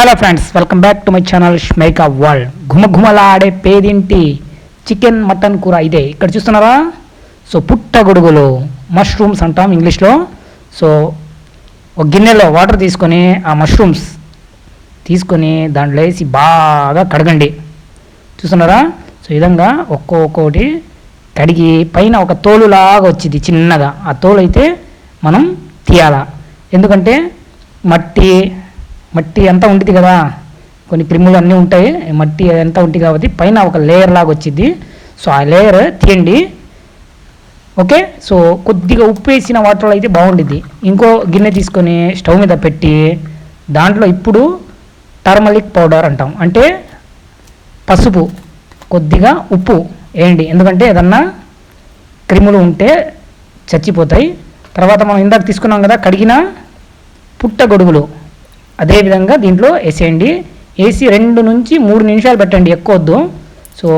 Hello friends welcome back to my channel షమైకా world ఘుమఘుమలాడే పేదింటి? Chicken mutton కూర ఇదే. ఇక్కడ చూస్తున్నారా? సో పుట్టగొడుగులు మష్రూమ్స్ అంటాం ఇంగ్లీష్లో. సో ఒక గిన్నెలో వాటర్ తీసుకొని ఆ మష్రూమ్స్ తీసుకొని దాంట్లో వేసి బాగా కడగండి. చూస్తున్నారా? సో ఈ విధంగా ఒక్కొక్కటి కడిగి పైన ఒక తోలులాగా వచ్చింది చిన్నగా. ఆ తోలు అయితే మనం తీయాలా. ఎందుకంటే మట్టి మట్టి అంతా ఉంటుంది కదా. కొన్ని క్రిములు అన్నీ ఉంటాయి. మట్టి అంతా ఉంటుంది కాబట్టి పైన ఒక లేయర్ లాగా వచ్చింది సో ఆ లేయర్ తీయండి. ఓకే? సో కొద్దిగా ఉప్పు వేసిన వాటర్లో అయితే బాగుండిద్ది. ఇంకో గిన్నె తీసుకొని స్టవ్ మీద పెట్టి దాంట్లో ఇప్పుడు టర్మలిక్ పౌడర్ అంటాం. అంటే పసుపు కొద్దిగా ఉప్పు వేయండి. ఎందుకంటే ఏదన్నా క్రిములు ఉంటే చచ్చిపోతాయి. తర్వాత మనం ఇందాక తీసుకున్నాం కదా కడిగిన పుట్ట గొడుగులు. అదేవిధంగా దీంట్లో వేసేయండి. వేసి రెండు నుంచి మూడు నిమిషాలు పెట్టండి ఎక్కువ వద్దు సో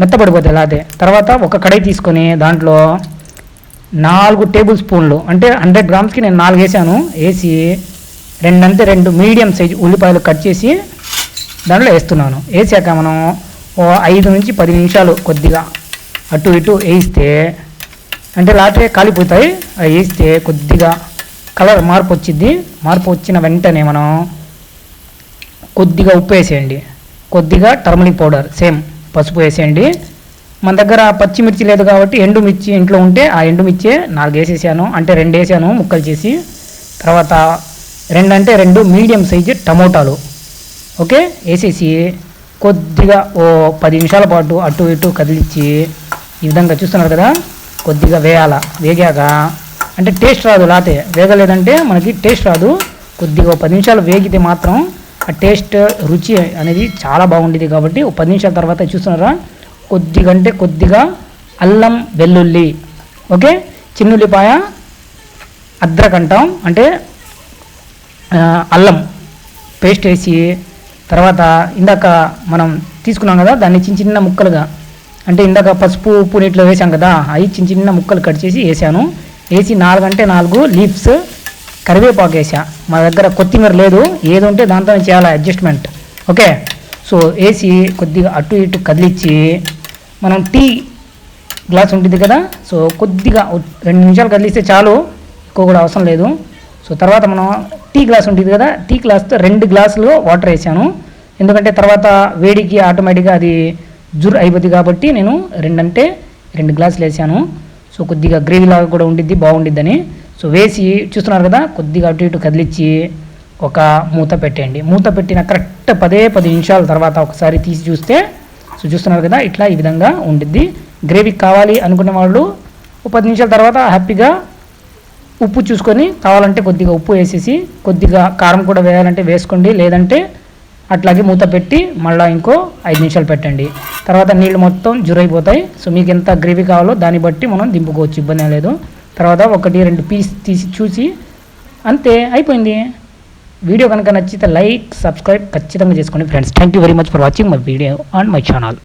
మెత్తపడిపోతుంది అలాగే. తర్వాత ఒక కడాయి తీసుకొని దాంట్లో నాలుగు టేబుల్ స్పూన్లు అంటే హండ్రెడ్ గ్రామ్స్కి నేను నాలుగు వేసాను. వేసి అంతే రెండు మీడియం సైజ్ ఉల్లిపాయలు కట్ చేసి దాంట్లో వేస్తున్నాను. వేసాక మనం ఓ ఐదు నుంచి పది నిమిషాలు కొద్దిగా అటు ఇటు వేయిస్తే అంటే లాటే కాలిపోతాయి. అవి వేస్తే కొద్దిగా కలర్ మార్పు వచ్చింది మార్పు వచ్చిన వెంటనే మనం కొద్దిగా ఉప్పు వేసేయండి. కొద్దిగా టర్మరిక్ పౌడర్ సేమ్ పసుపు వేసేయండి. మన దగ్గర పచ్చిమిర్చి లేదు కాబట్టి ఎండుమిర్చి ఇంట్లో ఉంటే ఆ ఎండుమిర్చే నాలుగు వేసేసాను అంటే రెండు వేసాను ముక్కలు చేసి. తర్వాత రెండు అంటే రెండు మీడియం సైజు టమోటాలు. ఓకే? వేసేసి కొద్దిగా ఓ పది నిమిషాల పాటు అటు ఇటు కదిలించి ఈ విధంగా చూస్తున్నారు కదా? కొద్దిగా వేయాల? వేగాక అంటే టేస్ట్ రాదు లాతే వేగలేదంటే మనకి టేస్ట్ రాదు. కొద్దిగా ఒక పది నిమిషాలు వేగితే మాత్రం ఆ టేస్ట్ రుచి అనేది చాలా బాగుండేది కాబట్టి ఒక పది నిమిషాల తర్వాత చూస్తున్నారా? కొద్దిగా అంటే కొద్దిగా అల్లం వెల్లుల్లి. ఓకే? చిన్నుల్లిపాయ అద్రక్ అంటాం అంటే అల్లం పేస్ట్ వేసి తర్వాత ఇందాక మనం తీసుకున్నాం కదా దాన్ని చిన్న చిన్న ముక్కలుగా. అంటే ఇందాక పసుపు ఉప్పు నీటిలో వేసాం కదా అవి చిన్న చిన్న ముక్కలు కట్ చేసి వేసాను. వేసి నాలుగు అంటే నాలుగు లీవ్స్ కరివేపాకు వేసా మా దగ్గర కొత్తిమీర లేదు ఏది ఉంటే దాంతో చేయాలి అడ్జస్ట్మెంట్. ఓకే? సో వేసి కొద్దిగా అటు ఇటు కదిలిచ్చి మనం టీ గ్లాస్ ఉంటుంది కదా సో కొద్దిగా రెండు నిమిషాలు కదిలిస్తే చాలు ఎక్కువ కూడా అవసరం లేదు. సో తర్వాత మనం టీ గ్లాస్ ఉంటుంది కదా టీ గ్లాస్తో రెండు గ్లాసులు వాటర్ వేసాను ఎందుకంటే తర్వాత వేడికి ఆటోమేటిక్గా అది జుర్ అయిపోద్ది కాబట్టి నేను రెండంటే రెండు గ్లాసులు వేసాను సో కొద్దిగా గ్రేవీ లాగా కూడా ఉండిద్ది బాగుండిద్దని. సో వేసి చూస్తున్నారు కదా కొద్దిగా అటు ఇటు కదిలిచ్చి ఒక మూత పెట్టేయండి. మూత పెట్టిన కరెక్ట్ పదే పది నిమిషాల తర్వాత ఒకసారి తీసి చూస్తే సో చూస్తున్నారు కదా ఇట్లా ఈ విధంగా ఉండిద్ది. గ్రేవీ కావాలి అనుకున్న వాళ్ళు పది నిమిషాల తర్వాత హ్యాపీగా ఉప్పు చూసుకొని కావాలంటే కొద్దిగా ఉప్పు వేసేసి కొద్దిగా కారం కూడా వేయాలంటే వేసుకోండి. లేదంటే అట్లాగే మూత పెట్టి మళ్ళీ ఇంకో ఐదు నిమిషాలు పెట్టండి. తర్వాత నీళ్ళు మొత్తం జురైపోతాయి. సో మీకు ఎంత గ్రేవీ కావాలో దాన్ని బట్టి మనం దింపుకోవచ్చు ఇబ్బంది లేదు. తర్వాత ఒకటి రెండు పీస్ తీసి చూసి అంతే అయిపోయింది. వీడియో కనుక నచ్చితే లైక్ సబ్స్క్రైబ్ ఖచ్చితంగా చేసుకోండి friends. Thank you very much for watching my video on my channel